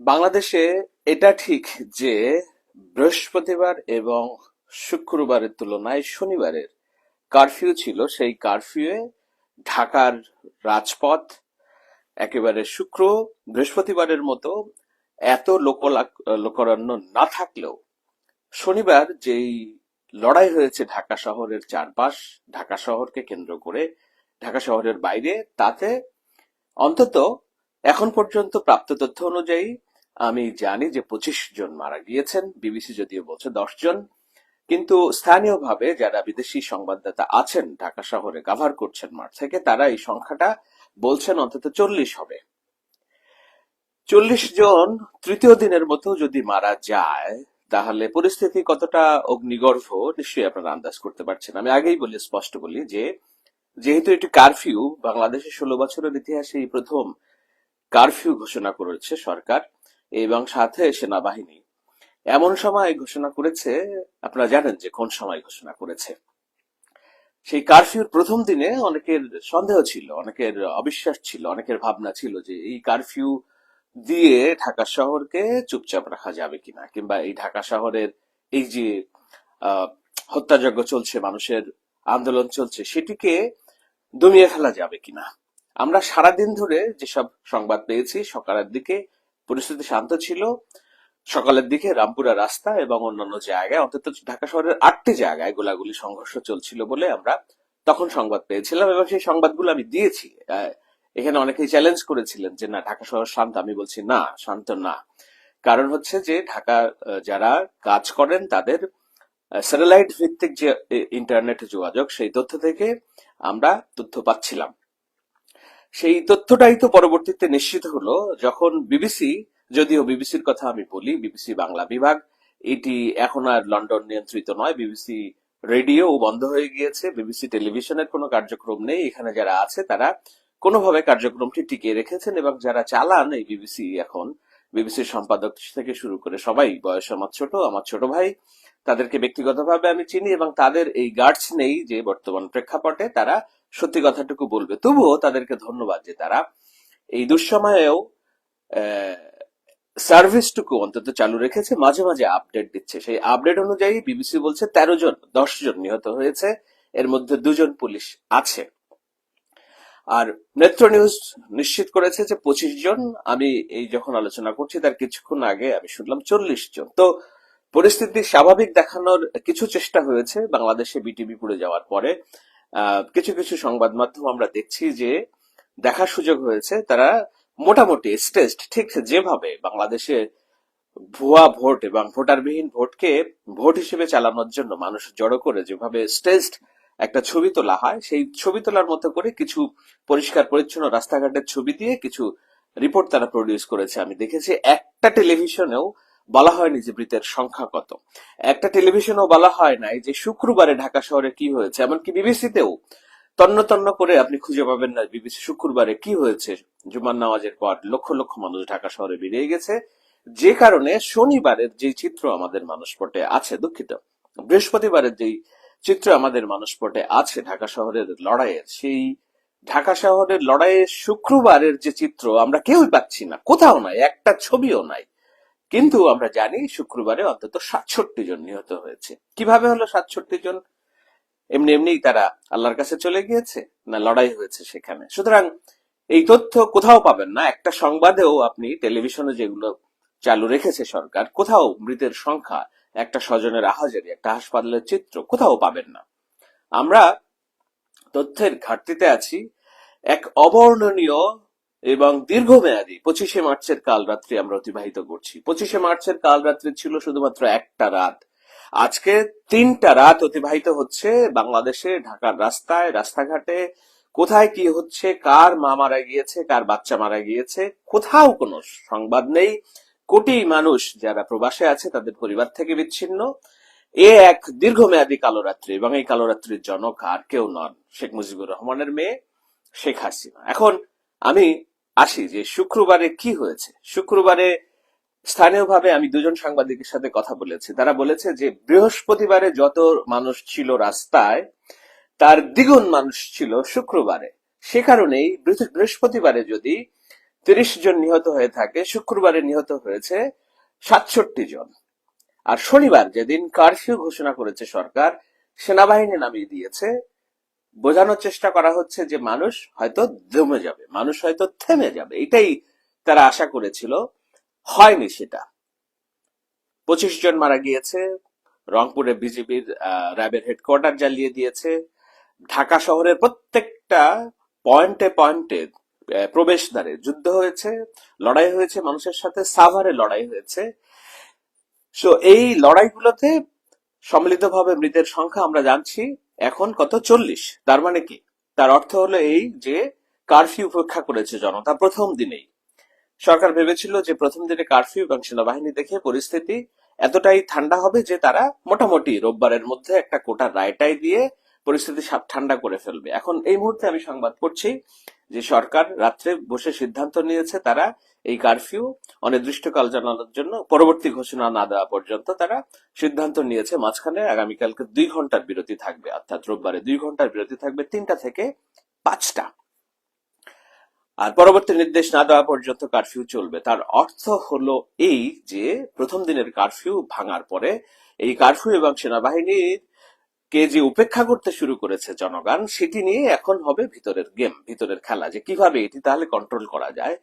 বাংলাদেশে এটা ঠিক যে বৃহস্পতিবার এবং শুক্রবারের তুলনায় শনিবারের কারফিউ ছিল। সেই কারফিউয়ে ঢাকার রাজপথ একেবারে শুক্র বৃহস্পতিবারের মতো এত লোকারণ্য না থাকলেও শনিবার যেই লড়াই হয়েছে ঢাকা শহরের চারপাশ, ঢাকা শহরকে কেন্দ্র করে, ঢাকা শহরের বাইরে, তাতে অন্তত এখন পর্যন্ত প্রাপ্ত তথ্য অনুযায়ী, আমি জানি যে পঁচিশ জন মারা গিয়েছেন, বিবিসি যদিও বলছে দশ জন, কিন্তু স্থানীয়ভাবে যারা বিদেশি সংবাদদাতা আছেন, ঢাকা শহরে কাভার করছেন মাঠ থেকে, তারা এই সংখ্যাটা বলছেন অন্তত চল্লিশ হবে। চল্লিশ জন তৃতীয় দিনের মতো যদি মারা যায়, তাহলে পরিস্থিতি কতটা অগ্নিগর্ভ, নিশ্চয়ই আপনারা আন্দাজ করতে পারছেন। আমি আগেই বলি, স্পষ্ট বলি যে, যেহেতু এটি কারফিউ বাংলাদেশের ষোলো বছরের ইতিহাসে এই প্রথম কারফিউ ঘোষণা করেছে সরকার এবং সাথে সেনাবাহিনী। এমন সময় ঘোষণা করেছে, আপনারা জানেন যে কোন সময় ঘোষণা করেছে। সেই কারফিউর প্রথম দিনে অনেকের সন্দেহ ছিল, অনেকের অবিশ্বাস ছিল, অনেকের ভাবনা ছিল যে এই কারফিউ দিয়ে ঢাকা শহরকে চুপচাপ রাখা যাবে কিনা, কিংবা এই ঢাকা শহরের এই যে হত্যাযজ্ঞ চলছে, মানুষের আন্দোলন চলছে, সেটিকে দমিয়ে ফেলা যাবে কিনা। আমরা সারাদিন ধরে যেসব সংবাদ পেয়েছি, সকালের দিকে পরিস্থিতি শান্ত ছিল। সকালের দিকে রামপুরা রাস্তা এবং অন্যান্য জায়গায়, অন্তত ঢাকা শহরের আটটি জায়গায় গোলাগুলি সংঘর্ষ চলছিল বলে আমরা তখন সংবাদ পেয়েছিলাম এবং সেই সংবাদগুলো আমি দিয়েছি। এখানে অনেকেই চ্যালেঞ্জ করেছিলেন যে, না, ঢাকা শহর শান্ত। আমি বলছি, না, শান্ত না। কারণ হচ্ছে যে, ঢাকা যারা কাজ করেন তাদের স্যাটেলাইট ভিত্তিক যে ইন্টারনেট যোগাযোগ, সেই তথ্য থেকে আমরা তথ্য পাচ্ছিলাম। সেই তথ্যটাই তো পরবর্তীতে নিশ্চিত হলো যখন বিবিসি, যদিও বিবিসির কথা আমি বলি, বিবিসি বাংলা বিভাগ, এটি এখন আর লন্ডন নিয়ন্ত্রিত নয়, বিবিসি রেডিও বন্ধ হয়ে গিয়েছে, বিবিসি টেলিভিশনের কোনো কার্যক্রম নেই, এখানে যারা আছে তারা কোনোভাবে কার্যক্রমটি টিকিয়ে রেখেছেন এবং যারা চালান এই বিবিসি এখন বিবিসির সম্পাদক থেকে শুরু করে সবাই, বয়স আমার ছোট আমার ছোট ভাই, তাদেরকে ব্যক্তিগতভাবে আমি চিনি এবং তাদের এই গার্ডস নেই যে বর্তমান প্রেক্ষাপটে, তারা সত্যি কথাটুকু বলবে। তবুও তাদেরকে ধন্যবাদ যে তারা এই দুঃসময়েও সার্ভিসটুকু অন্তত চালু রেখেছে, মাঝে মাঝে আপডেট দিচ্ছে। সেই আপডেট অনুযায়ী বিবিসি বলছে তেরো জন, দশ জন নিহত হয়েছে, এর মধ্যে দুজন পুলিশ আছে। আর নেত্র নিউজ নিশ্চিত করেছে যে পঁচিশ জন, আমি এই যখন আলোচনা করছি তার কিছুক্ষণ আগে আমি শুনলাম চল্লিশ জন। তো পরিস্থিতি স্বাভাবিক দেখানোর কিছু চেষ্টা হয়েছে বাংলাদেশে বিটিভি পুড়ে যাওয়ার পরে। কিছু কিছু সংবাদ মাধ্যম আমরা দেখছি যে দেখার সুযোগ হয়েছে। তারা মোটামুটি স্টেজড ঠিক যেভাবে বাংলাদেশে ভুয়া ভোট এবং ভোটারবিহীন ভোটকে ভোট হিসেবে চালানোর জন্য মানুষ জড়ো করে যেভাবে স্টেজড একটা ছবি তোলা হয়, সেই ছবি তোলার মতো করে কিছু পরিষ্কার পরিচ্ছন্ন রাস্তাঘাটের ছবি দিয়ে কিছু রিপোর্ট তারা প্রডিউস করেছে। আমি দেখেছি একটা টেলিভিশনেও বলা হয়নি যে মৃতের সংখ্যা কত। একটা টেলিভিশনেও বলা হয় নাই যে শুক্রবারে ঢাকা শহরে কি হয়েছে, এমনকি বিবিসিতেও তন্ন তন্ন করে আপনি খুঁজে পাবেন না বিবিসি শুক্রবারে কি হয়েছে। জুমার নামাজের পর লক্ষ লক্ষ মানুষ ঢাকা শহরে বেরিয়ে গেছে। যে কারণে শনিবারের যে চিত্র আমাদের মানুষপটে আছে দুঃখিত। বৃহস্পতিবারের যেই চিত্র আমাদের মানুষপটে আছে ঢাকা শহরের লড়াইয়ের, সেই ঢাকা শহরের লড়াইয়ের শুক্রবারের যে চিত্র আমরা কেউই পাচ্ছি না। কোথাও নাই, একটা ছবিও নাই। কিন্তু আমরা জানি শুক্রবারে অন্তত সাতষট্টি জন নিহত হয়েছে। কীভাবে হলো সাতষট্টি জন? এমনি এমনি তারা আল্লাহর কাছে চলে গিয়েছে না লড়াই হয়েছে সেখানে? সুতরাং এই তথ্য কোথাও পাবেন না। একটা সংবাদেও আপনি টেলিভিশনে যেগুলো চালু রেখেছে সরকার, কোথাও মৃতের সংখ্যা, একটা স্বজনের আহাজারি, একটা হাসপাতালের চিত্র কোথাও পাবেন না। আমরা তথ্যের ঘাটতিতে আছি। এক অবর্ণনীয় এবং দীর্ঘমেয়াদী পঁচিশে মার্চের কাল রাত্রি আমরা অতিবাহিত করছি। পঁচিশে মার্চের কাল রাত্রি ছিল শুধুমাত্র একটা রাত। আজকে তিনটা রাত অতিবাহিত হচ্ছে বাংলাদেশে, ঢাকার রাস্তায়, রাস্তাঘাটে। কোথায় কি হচ্ছে, কার মা মারা গিয়েছে, কার বাচ্চা মারা গিয়েছে, কোথাও কোনো সংবাদ নেই। কোটি মানুষ যারা প্রবাসে আছে, তাদের পরিবার থেকে বিচ্ছিন্ন। এ এক দীর্ঘমেয়াদী কালোরাত্রি এবং এই কালোরাত্রির জনক আর কেউ নন, শেখ মুজিবুর রহমানের মেয়ে শেখ হাসিনা। এখন আমি আসি যে শুক্রবারে কি হয়েছে? শুক্রবারে স্থানীয়ভাবে আমি দুজন সাংবাদিকের সাথে কথা বলেছি। তারা বলেছে যে বৃহস্পতিবারে যত মানুষ ছিল রাস্তায়, তার দ্বিগুণ মানুষ ছিল শুক্রবারে। সে কারণেই বৃহস্পতিবারে যদি তিরিশ জন নিহত হয়ে থাকে, শুক্রবারে নিহত হয়েছে সাতষট্টি জন। আর শনিবার যেদিন কারফিউ ঘোষণা করেছে সরকার, সেনাবাহিনী নামিয়ে দিয়েছে। বোঝানোর চেষ্টা করা হচ্ছে যে মানুষ হয়তো দমে যাবে, মানুষ হয়তো থেমে যাবে। এটাই তারা আশা করেছিল। হয়নি সেটা। পঁচিশ জন মারা গিয়েছে, রংপুরে বিজেপির র্যাবের হেডকোয়ার্টার জ্বালিয়ে দিয়েছে। ঢাকা শহরের প্রত্যেকটা পয়েন্টে পয়েন্টে প্রবেশদ্বারে যুদ্ধ হয়েছে, লড়াই হয়েছে, মানুষের সাথে সাভারে লড়াই হয়েছে। সো এই লড়াইগুলোতে সম্মিলিতভাবে মৃতের সংখ্যা আমরা জানছি। এখন কত? চল্লিশ। তার মানে কি? তার অর্থ হলো এই যে কারফিউ উপেক্ষা করেছে জনতা প্রথম দিনেই। সরকার ভেবেছিল যে প্রথম দিনে কারফিউ এবং সেনাবাহিনী দেখে পরিস্থিতি এতটাই ঠান্ডা হবে যে তারা মোটামুটি রোববারের মধ্যে একটা কোটার রায়টাই দিয়ে পরিস্থিতি সাপ ঠান্ডা করে ফেলবে। এখন এই মুহূর্তে আমি সংবাদ পড়ছি যে সরকার রাত্রে বসে সিদ্ধান্ত নিয়েছে তারা এই কারফিউ অনির্দিষ্টকাল জানানোর জন্য পরবর্তী ঘোষণা না দেওয়া পর্যন্ত তারা সিদ্ধান্ত নিয়েছে। মাঝখানে আগামীকালকে দুই ঘণ্টার বিরতি থাকবে, অর্থাৎ রোববারে দুই ঘণ্টার বিরতি থাকবে তিনটা থেকে পাঁচটা। আর পরবর্তী নির্দেশ না দেওয়া পর্যন্ত কারফিউ চলবে। তার অর্থ হলো এই যে, প্রথম দিনের কারফিউ ভাঙার পরে এই কারফিউ এবং সেনাবাহিনীর কে যে উপেক্ষা করতে শুরু করেছে জনগণ, সেটি নিয়ে এখন হবে ভিতরের গেম ভিতরের খেলা। যে কীভাবে এটি তাহলে কন্ট্রোল করা যায়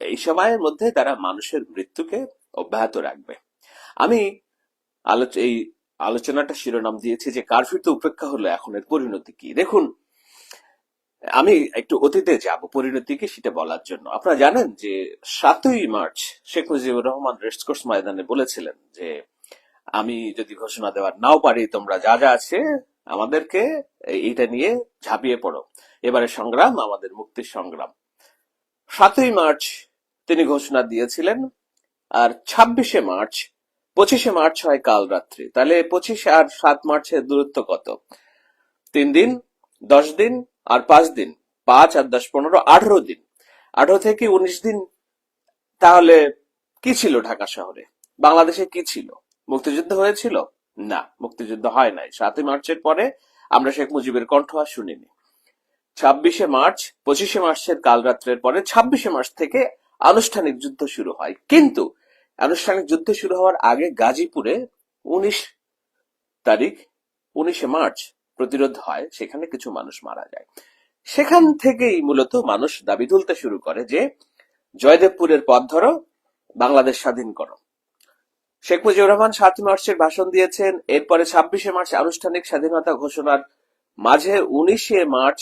এই সময়ের মধ্যে তারা মানুষের মৃত্যুকে অব্যাহত রাখবে। আমি এই আলোচনাটা শিরোনাম দিয়েছি যে কারফিউতে উপেক্ষা হলো এখন এর পরিণতি কি। দেখুন, আমি একটু অতীতে যাব পরিণতি কি সেটা বলার জন্য। আপনারা জানেন যে সাতই মার্চ শেখ মুজিবুর রহমান রেসকোর্স ময়দানে বলেছিলেন যে, আমি যদি ঘোষণা দেওয়ার নাও পারি, তোমরা যা যা আছে আমাদেরকে এইটা নিয়ে ঝাঁপিয়ে পড়ো। এবারে সংগ্রাম, আমাদের মুক্তির সংগ্রাম। সাতই মার্চ তিনি ঘোষণা দিয়েছিলেন, আর ছাব্বিশে মার্চ, পঁচিশে মার্চ হয় কাল রাত্রি। তাহলে পঁচিশে আর সাত মার্চের দূরত্ব কত? তিন দিন, দশ দিন, আর পাঁচ দিন। পাঁচ আর দশ পনেরো, আঠারো দিন। আঠারো থেকে উনিশ দিন, তাহলে কি ছিল ঢাকা শহরে? বাংলাদেশে কি ছিল? মুক্তিযুদ্ধ হয়েছিল? না, মুক্তিযুদ্ধ হয় নাই। সাতই মার্চের পরে আমরা শেখ মুজিবের কণ্ঠ আর শুনিনি। ছাব্বিশে মার্চ, পঁচিশে মার্চের কাল রাত্রের পরে ছাব্বিশে মার্চ থেকে আনুষ্ঠানিক যুদ্ধ শুরু হয়। কিন্তু আনুষ্ঠানিক যুদ্ধ শুরু হওয়ার আগে গাজীপুরে উনিশ তারিখ, উনিশে মার্চ প্রতিরোধ হয়, সেখানে কিছু মানুষ মারা যায়। সেখান থেকেই মূলত মানুষ দাবি তুলতে শুরু করে যে, জয়দেবপুরের পথ ধরো, বাংলাদেশ স্বাধীন করো। শেখ মুজিবুর রহমান সাত মার্চের ভাষণ দিয়েছেন, এরপরে ছাব্বিশে মার্চ আনুষ্ঠানিক স্বাধীনতা ঘোষণার মাঝে উনিশে মার্চ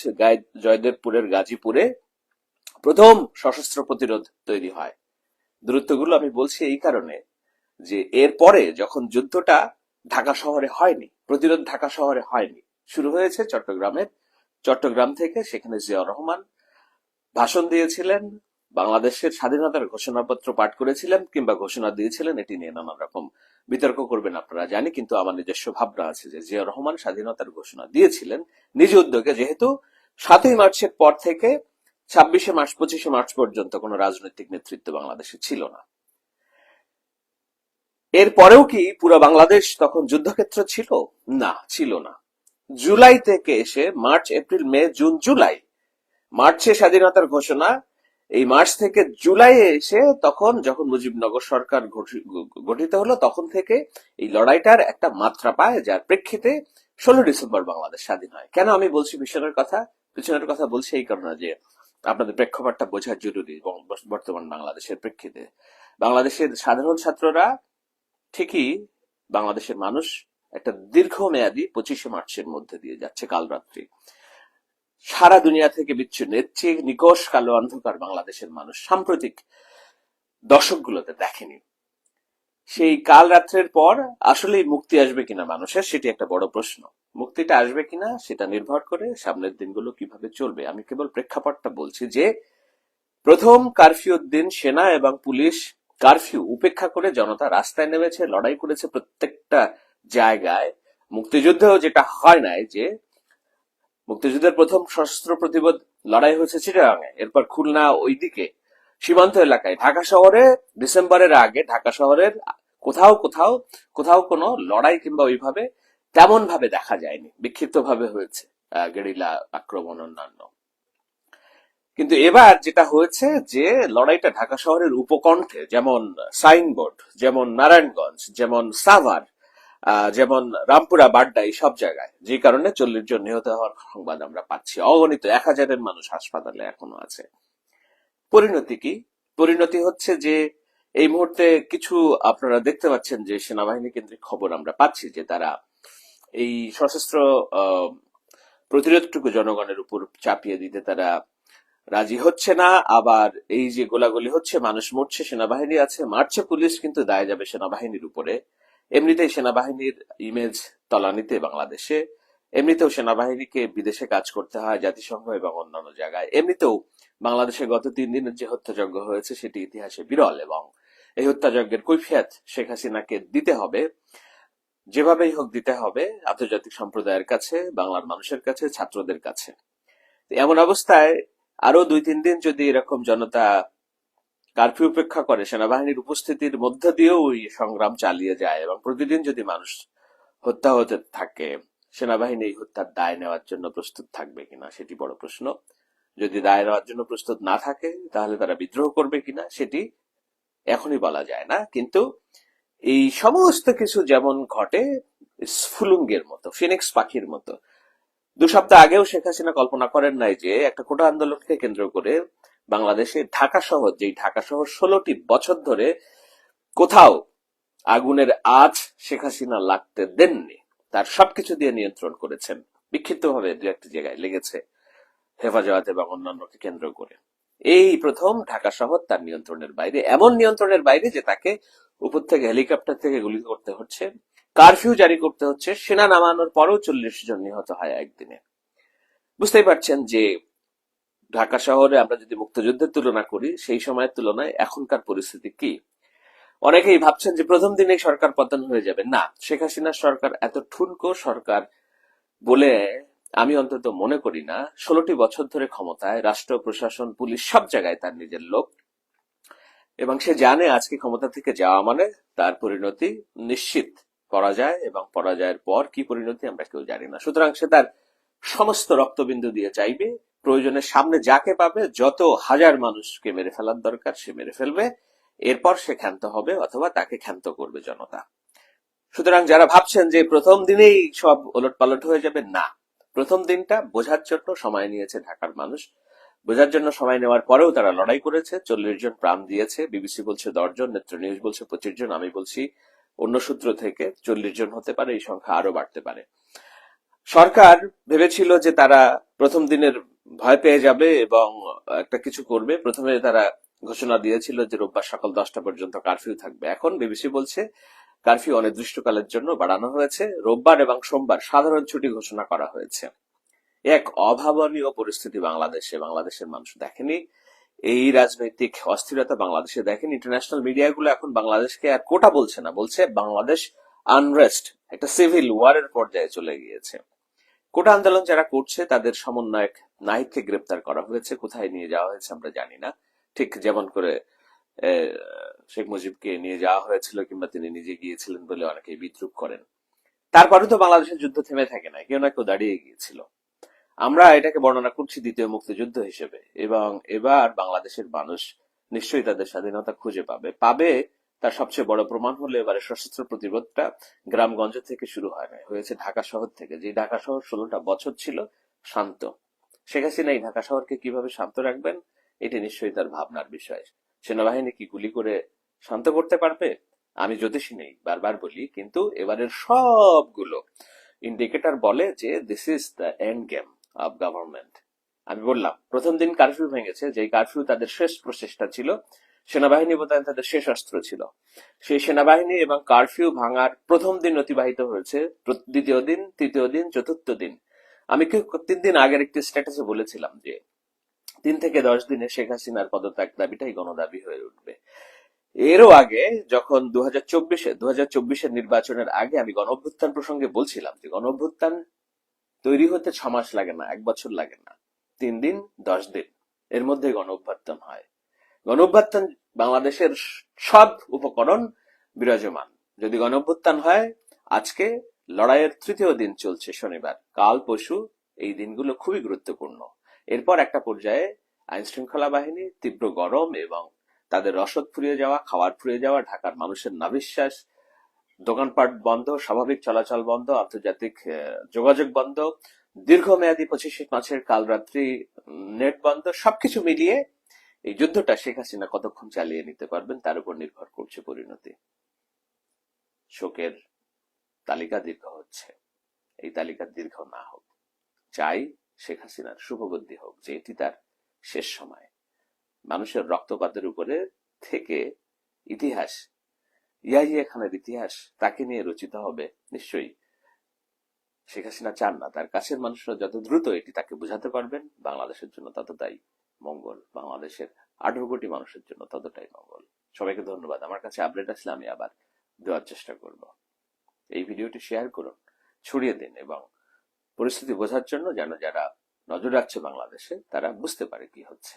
জয়দেবপুরের গাজীপুরে প্রথম সশস্ত্র প্রতিরোধ তৈরি হয়। দূরত্বগুলো আমি বলছি এই কারণে যে এরপরে যখন যুদ্ধটা ঢাকা শহরে হয়নি, প্রতিরোধ ঢাকা শহরে হয়নি, শুরু হয়েছে চট্টগ্রামের। চট্টগ্রাম থেকে সেখানে জিয়াউর রহমান ভাষণ দিয়েছিলেন। বাংলাদেশের স্বাধীনতার ঘোষণাপত্র পাঠ করেছিলেন কিংবা ঘোষণা দিয়েছিলেন, এটি নিয়ে নানান রকম বিতর্ক করবেন আপনারা জানি, কিন্তু আমার নিজস্ব ভাবনা আছে যে জিয়াউর রহমান স্বাধীনতার ঘোষণা দিয়েছিলেন নিজ উদ্যোগে, যেহেতু সাতই মার্চের পর থেকে ছাব্বিশে মার্চ, পঁচিশে মার্চ পর্যন্ত কোনো রাজনৈতিক নেতৃত্ব বাংলাদেশে ছিল না। এরপরেও কি পুরো বাংলাদেশ তখন যুদ্ধক্ষেত্র ছিল? না ছিল না। জুলাই থেকে এসে March, April, May, June, July মার্চে স্বাধীনতার ঘোষণা এই মার্চ থেকে জুলাইয়ে এসে তখন যখন মুজিবনগর সরকার গঠিত হলো, তখন থেকে এই লড়াইটার একটা মাত্রা পায়, যার প্রেক্ষিতে ষোলো ডিসেম্বর বাংলাদেশ স্বাধীন হয়। কেন আমি বলছি পিছনের কথা? পিছনের কথা বলছি এই কারণে যে আপনাদের প্রেক্ষাপটটা বোঝা জরুরি বর্তমান বাংলাদেশের প্রেক্ষিতে। বাংলাদেশের সাধারণ ছাত্ররা ঠিকই বাংলাদেশের মানুষ একটা দীর্ঘমেয়াদী পঁচিশে মার্চের মধ্যে দিয়ে যাচ্ছে কাল রাত্রি সারা দুনিয়া থেকে বিচ্ছিন্ন। এর চেয়ে নিকশ কালো অন্ধকার বাংলাদেশের মানুষ সাম্প্রতিক দশকগুলোতে দেখেনি। সেই কাল রাত্রের পর আসলেই মুক্তি আসবে কিনা মানুষের, সেটি একটা বড় প্রশ্ন। মুক্তিটা আসবে কিনা, সেটা নির্ভর করে সামনের দিনগুলো কীভাবে চলবে। আমি কেবল প্রেক্ষাপটটা বলছি যে, প্রথম কারফিউর দিন সেনা এবং পুলিশ কারফিউ উপেক্ষা করে জনতা রাস্তায় নেমেছে, লড়াই করেছে প্রত্যেকটা জায়গায়। মুক্তিযুদ্ধেও যেটা হয় নাই যে মুক্তিযুদ্ধের প্রথম সশস্ত্র প্রতিবাদ লড়াই হয়েছে চিটাগাঙে। এরপর খুলনা ওইদিকে। সীমান্ত এলাকায়। ঢাকা শহরে ডিসেম্বরের আগে ঢাকা শহরের কোথাও কোথাও কোথাও কোনো লড়াই কিংবা ওইভাবে তেমন ভাবে দেখা যায়নি। বিক্ষিপ্ত ভাবে হয়েছে গেরিলা আক্রমণ অন্যান্য। কিন্তু এবার যেটা হয়েছে যে লড়াইটা ঢাকা শহরের উপকণ্ঠে, যেমন সাইনবোর্ড, যেমন নারায়ণগঞ্জ, যেমন সাভার যেমন রামপুরা, বাড্ডা এই সব জায়গায়। যে কারণে চল্লিশ জন নিহত হওয়ার সংবাদ আমরা পাচ্ছি। অগণিত, এক হাজারের মানুষ হাসপাতালে এখনও আছে। পরিণতি কি? পরিণতি হচ্ছে যে এই মুহূর্তে কিছু আপনারা দেখতে পাচ্ছেন যে সেনাবাহিনী কেন্দ্রিক খবর আমরা পাচ্ছি যে তারা এই সশস্ত্র প্রতিরোধটুকু জনগণের উপর চাপিয়ে দিতে তারা রাজি হচ্ছে না। আবার এই যে গোলাগুলি হচ্ছে, মানুষ মরছে, সেনাবাহিনী আছে, মারছে, পুলিশ কিন্তু দায় যাবে সেনাবাহিনীর উপরে। এমনিতেই সেনাবাহিনীর ইমেজ তলানিতে বাংলাদেশে, এমনিতেও সেনাবাহিনীকে বিদেশে কাজ করতে হয়, জাতিসংঘ এবং অন্যান্য জায়গায়। এমনিতেও বাংলাদেশে গত তিন দিনের যে হত্যাযজ্ঞ হয়েছে, সেটি ইতিহাসে বিরল এবং এই হত্যাযজ্ঞের কৈফিয়ত শেখ হাসিনাকে দিতে হবে। যেভাবেই হোক দিতে হবে, আন্তর্জাতিক সম্প্রদায়ের কাছে, বাংলার মানুষের কাছে, ছাত্রদের কাছে। এমন অবস্থায় আরও দুই তিন দিন যদি এরকম জনতা কারফিউ উপেক্ষা করে সেনাবাহিনীর উপস্থিতির মধ্য দিয়েও ওই সংগ্রাম চালিয়ে যায় এবং প্রতিদিন যদি মানুষ হত্যা হতে থাকে, সেনাবাহিনী এই হত্যার দায় নেওয়ার জন্য প্রস্তুত থাকবে কিনা সেটি বড় প্রশ্ন। যদি দায় নেওয়ার জন্য প্রস্তুত না থাকে, তাহলে তারা বিদ্রোহ করবে কিনা সেটি এখনই বলা যায় না। কিন্তু এই সমস্ত কিছু যেমন ঘটে, স্ফুলুঙ্গের মতো, ফিনিক্স পাখির মতো। দু সপ্তাহ আগেও শেখ হাসিনা কল্পনা করেন নাই যে একটা কোটা আন্দোলনকে কেন্দ্র করে বাংলাদেশে ঢাকা শহর, যেই ঢাকা শহর ষোলোটি বছর ধরে কোথাও আগুনের আজ শেখ হাসিনা লাগতে দেননি, তার সবকিছু দিয়ে নিয়ন্ত্রণ করেছেন। বিক্ষিপ্ত ভাবে দু একটি জায়গায় লেগেছে হেফাজত এবং অন্যান্যকে কেন্দ্র করে। এই প্রথম ঢাকা শহর তার নিয়ন্ত্রণের বাইরে, এমন নিয়ন্ত্রণের বাইরে যে তাকে উপর থেকে হেলিকপ্টার থেকে গুলি করতে হচ্ছে, কারফিউ জারি করতে হচ্ছে, সেনা নামানোর পরেও চল্লিশ জন নিহত হয় একদিনে। বুঝতেই পারছেন যে ঢাকা শহরে আমরা যদি মুক্তিযুদ্ধের তুলনা করি, সেই সময়ের তুলনায় এখনকার পরিস্থিতি কি? অনেকেই ভাবছেন যে প্রথম দিনেই সরকার পতন হয়ে যাবে। না, শেখ হাসিনার সরকার এত ঠুনকো সরকার বলে আমি অন্তত মনে করি না। ষোলোটি বছর ধরে ক্ষমতায়, রাষ্ট্র, প্রশাসন, পুলিশ সব জায়গায় তার নিজের লোক। এবং সে জানে আজকে ক্ষমতা থেকে যাওয়া মানে তার পরিণতি নিশ্চিত পরাজয় এবং পরাজয়ের পর কি পরিণতি আমরা কেউ জানি না। সুতরাং সে তার সমস্ত রক্তবিন্দু দিয়ে চাইবে প্রয়োজনে সামনে যাকে পাবে, যত হাজার মানুষকে মেরে ফেলার দরকার সে মেরে ফেলবে। এরপর সে ক্ষান্ত হবে অথবা তাকে ক্ষান্ত করবে জনতা। সুতরাং যারা ভাবছেন যে প্রথম দিনেই সব ওলট পালট হয়ে যাবে, না। প্রথম দিনটা বোঝার জন্য সময় নিয়েছে ঢাকার মানুষ। বোঝার জন্য সময় নেওয়ার পরেও তারা লড়াই করেছে। চল্লিশ জন প্রাণ দিয়েছে। বিবিসি বলছে দশ জন, নেত্র নিউজ বলছে পঁচিশ জন, আমি বলছি অন্য সূত্র থেকে চল্লিশ জন হতে পারে, এই সংখ্যা আরও বাড়তে পারে। সরকার ভেবেছিল যে তারা প্রথম দিনের ভয় পেয়ে যাবে এবং একটা কিছু করবে। প্রথমে তারা ঘোষণা দিয়েছিল যে রোববার সকাল দশটা পর্যন্ত কারফিউ থাকবে। এখন বিবিসি বলছে, কারফিউ অনির্দিষ্টকালের জন্য বাড়ানো হয়েছে। রোববার এবং সোমবার সাধারণ ছুটি ঘোষণা করা হয়েছে। এক অভাবনীয় পরিস্থিতি বাংলাদেশে। বাংলাদেশের মানুষ দেখেনি। এই রাজনৈতিক অস্থিরতা বাংলাদেশে দেখেন। ইন্টারন্যাশনাল মিডিয়াগুলো এখন বাংলাদেশকে আর কোটা বলছে না। বলছে বাংলাদেশ আনরেস্ট একটা সিভিল ওয়ারের পর্যায়ে চলে গিয়েছে। কোটা আন্দোলন যারা করছে, তাদের সমন্বয়ক নাহিদকে গ্রেপ্তার করা হয়েছে, কোথায় নিয়ে যাওয়া হয়েছে আমরা জানি না। ঠিক যেমন করে শেখ মুজিবকে নিয়ে যাওয়া হয়েছিল কিংবা তিনি নিজে গিয়েছিলেন বলে অনেকেই বিদ্রুপ করেন। তারপরে তো বাংলাদেশের যুদ্ধ থেমে থাকে না, কেউ না কেউ দাঁড়িয়ে গিয়েছিল। আমরা এটাকে বর্ণনা করছি দ্বিতীয় মুক্তিযুদ্ধ হিসেবে এবং এবার বাংলাদেশের মানুষ নিশ্চয়ই তাদের স্বাধীনতা খুঁজে পাবে। পাবে তার সবচেয়ে বড় প্রমাণ হলো এবারে সশস্ত্র প্রতিরোধটা গ্রামগঞ্জ থেকে শুরু হয় না হয়েছে ঢাকা শহর থেকে। যে ঢাকা শহর ষোলোটা বছর ছিল শান্ত। শেখ হাসিনা এই ঢাকা শহরকে কীভাবে শান্ত রাখবেন, এটি নিশ্চয়ই তার ভাবনার বিষয়। সেনাবাহিনী কি গুলি করে শান্ত করতে পারবে? আমি জ্যোতিষী নেই, বারবার বলি, কিন্তু এবারের সবগুলো ইন্ডিকেটর বলে যে this is the end game of government আমি বললাম, প্রথম দিন কারফিউ ভেঙেছে যে কারফিউ তাদের শেষ প্রচেষ্টা ছিল সেনাবাহিনী বোধহয় তাদের শেষ অস্ত্র ছিল। সেই সেনাবাহিনী এবং কারফিউ ভাঙার প্রথম দিন অতিবাহিত হয়েছে দ্বিতীয় দিন, তৃতীয় দিন, চতুর্থ দিন। আমি কি তিন দিন আগের একটি স্ট্যাটাসে বলেছিলাম যে, তিন থেকে দশ দিনে শেখ হাসিনার পদত্যাগ দাবিটাই গণদাবি হয়ে উঠবে। এরও আগে, যখন দু হাজার চব্বিশে দু হাজার চব্বিশের নির্বাচনের আগে আমি গণ অভ্যুত্থান প্রসঙ্গে বলছিলাম যে গণ অভ্যুত্থান তৈরি হতে ছ মাস লাগে না, এক বছর লাগে না। তিন দিন, দশ দিন, এর মধ্যে গণ অভ্যুত্থান হয়। গণ বাংলাদেশের সব উপকরণ বিরাজমান। যদি গণ হয় আজকে লড়াইয়ের তৃতীয় দিন চলছে শনিবার। কাল পশু এই দিনগুলো খুবই গুরুত্বপূর্ণ। এরপর একটা পর্যায়ে আইন শৃঙ্খলা বাহিনী তীব্র গরম এবং তাদের রসদ ফুরিয়ে যাওয়া খাবার ফুরিয়ে যাওয়া ঢাকার মানুষের নাবিশ্বাস দোকানপাট বন্ধ স্বাভাবিক চলাচল বন্ধ আন্তর্জাতিক যোগাযোগ বন্ধ দীর্ঘমেয়াদী পঁচিশে মাসের কালরাত্রি উম, নেট বন্ধ সবকিছু মিলিয়ে এই যুদ্ধটা শেখ হাসিনা কতক্ষণ চালিয়ে নিতে পারবেন তার উপর নির্ভর করছে পরিণতি। শোকের তালিকা দীর্ঘ হচ্ছে। এই তালিকা দীর্ঘ না হোক। চাই শেখ হাসিনার শুভবুদ্ধি হোক যে এটি তার শেষ সময়। মানুষের রক্তপাতের উপরে থেকে ইতিহাস, ইয়াহিয়া খানের ইতিহাস তাকে নিয়ে রচিত হবে, নিশ্চয়ই শেখ হাসিনা চান না। তার কাছের মানুষরা যত দ্রুত এটি তাকে বোঝাতে পারবেন, বাংলাদেশের জন্য ততটাই মঙ্গল, বাংলাদেশের আঠারো কোটি মানুষের জন্য ততটাই মঙ্গল। সবাইকে ধন্যবাদ। আমার কাছে আপডেট আসলে আমি আবার দেওয়ার চেষ্টা করব। এই ভিডিওটি শেয়ার করুন, ছড়িয়ে দিন এবং পরিস্থিতি বোঝার জন্য যেন যারা নজর রাখছে বাংলাদেশে, তারা বুঝতে পারে কি হচ্ছে।